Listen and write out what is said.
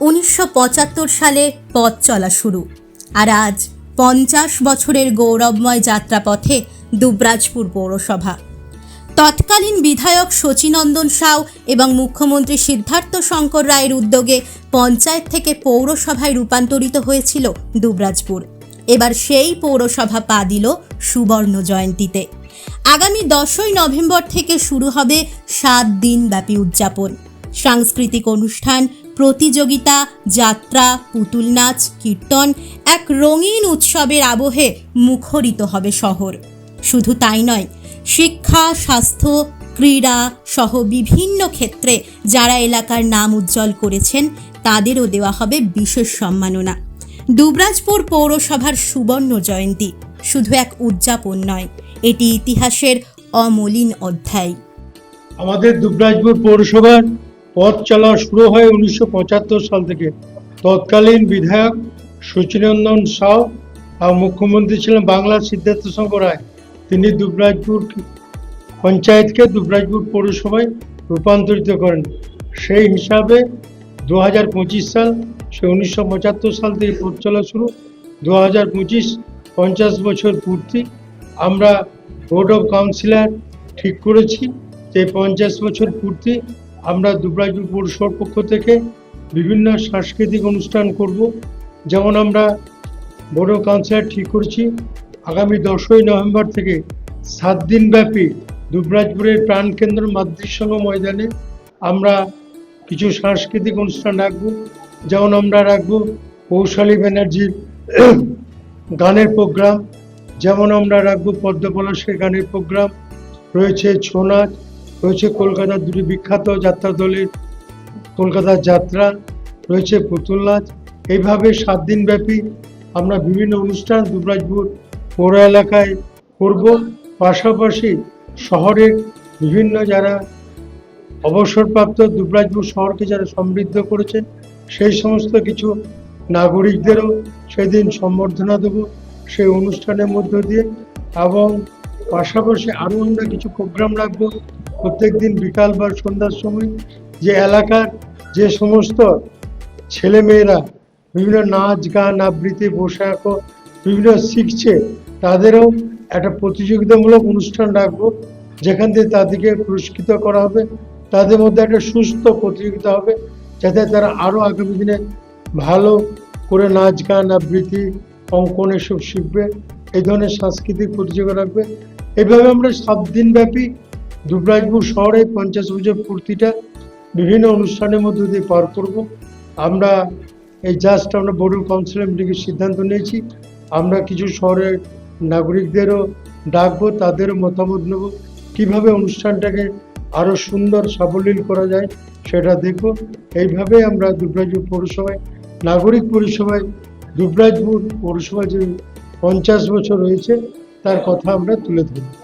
উনিশশো পঁচাত্তর সালে পথ চলা শুরু। আর আজ পঞ্চাশ বছরের গৌরবময় যাত্রাপথে দুবরাজপুর পৌরসভা। তৎকালীন বিধায়ক শচীনন্দন সাউ এবং মুখ্যমন্ত্রী সিদ্ধার্থ শঙ্কর রায়ের উদ্যোগে পঞ্চায়েত থেকে পৌরসভায় রূপান্তরিত হয়েছিল দুবরাজপুর। এবার সেই পৌরসভা পা দিল সুবর্ণ জয়ন্তীতে। আগামী দশই নভেম্বর থেকে শুরু হবে সাত দিন ব্যাপী উদযাপন। সাংস্কৃতিক অনুষ্ঠান প্রতিযোগিতা, যাত্রা, পুতুল নাচ, কীর্তন এক রঙিন উৎসবের আবহে মুখরিত হবে শহর। শুধু তাই নয়, শিক্ষা, স্বাস্থ্য, ক্রীড়া সহ বিভিন্ন ক্ষেত্রে যারা এলাকার নাম উজ্জ্বল করেছেন, তাদেরও দেওয়া হবে বিশেষ সম্মাননা। দুবরাজপুর পৌরসভার সুবর্ণ জয়ন্তী শুধু এক উদযাপন নয়, এটি ইতিহাসের অমলিন অধ্যায়। আমাদের দুবরাজপুর পৌরসভার পথ চলা শুরু হয় উনিশশো পঁচাত্তর সাল থেকে। তৎকালীন বিধায়ক সচিনন্দন সাউ আর মুখ্যমন্ত্রী ছিলেন বাংলার সিদ্ধার্থ শঙ্কর রায়। তিনি দুবরাজপুর পঞ্চায়েতকে দুবরাজপুর পৌরসভায় রূপান্তরিত করেন। সেই হিসাবে দু হাজার পঁচিশ সাল সে উনিশশো পঁচাত্তর সাল থেকে পথ চলা শুরু। দু হাজার পঁচিশ পঞ্চাশ বছর পূর্তি আমরা বোর্ড অফ কাউন্সিলর ঠিক করেছি। যে পঞ্চাশ বছর পূর্তি আমরা দুবরাজপুর পৌরসভার পক্ষ থেকে বিভিন্ন সাংস্কৃতিক অনুষ্ঠান করব। যেমন আমরা অফ কাউন্সিলর ঠিক করেছি, আগামী দশই নভেম্বর থেকে সাত দিন ব্যাপী দুবরাজপুরের প্রাণকেন্দ্র মাতৃসংঘ ময়দানে আমরা কিছু সাংস্কৃতিক অনুষ্ঠান রাখব। যেমন আমরা রাখব কৌশালী ব্যানার্জির গানের প্রোগ্রাম। যেমন আমরা রাখব পদ্ম পলাশের গানের প্রোগ্রাম। রয়েছে ছৌ নাচ রয়েছে কলকাতার দুটি বিখ্যাত যাত্রা দলের কলকাতার যাত্রা, রয়েছে পুতুল নাচ এইভাবে সাত দিন ব্যাপী আমরা বিভিন্ন অনুষ্ঠান দুবরাজপুর পৌর এলাকায় করব। পাশাপাশি শহরের বিভিন্ন যারা অবসরপ্রাপ্ত দুবরাজপুর শহরকে যারা সমৃদ্ধ করেছেন, সেই সমস্ত কিছু নাগরিকদেরও সেদিন সম্বর্ধনা দেব সেই অনুষ্ঠানের মধ্য দিয়ে। এবং পাশাপাশি আরও আমরা কিছু প্রোগ্রাম রাখব। প্রত্যেক দিন বিকাল বা সন্ধ্যার সময় যে এলাকার যে সমস্ত ছেলেমেয়েরা বিভিন্ন নাচ, গান, আবৃত্তি, পোশাক বিভিন্ন শিখছে, তাদেরও একটা প্রতিযোগিতামূলক অনুষ্ঠান রাখব, যেখান থেকে তাদেরকে পুরস্কৃত করা হবে। তাদের মধ্যে একটা সুস্থ প্রতিযোগিতা হবে, যাতে তারা আরও আগামী দিনে ভালো করে নাচ, গান, আবৃত্তি, অঙ্কন এসব শিখবে। এই ধরনের সাংস্কৃতিক প্রতিযোগিতা রাখবে। এইভাবে আমরা সাত দিন ব্যাপী দুবরাজপুর শহরে পঞ্চাশ বছর পূর্তিটা বিভিন্ন অনুষ্ঠানের মধ্য দিয়ে পার করব। আমরা এই জাস্ট আমরা বোর্ড অফ কাউন্সিলের মিটিংয়ের সিদ্ধান্ত নিয়েছি। আমরা কিছু শহরের নাগরিকদেরও ডাকবো, তাদেরও মতামত নেব। কীভাবে অনুষ্ঠানটাকে আরও সুন্দর, সাবলীল করা যায় সেটা দেখব। এইভাবে আমরা দুবরাজপুর পৌরসভায়, নাগরিক পরিষেবায় দুবরাজপুর পৌরসভা যে পঞ্চাশ বছর রয়েছে তার কথা আমরা তুলে ধরব।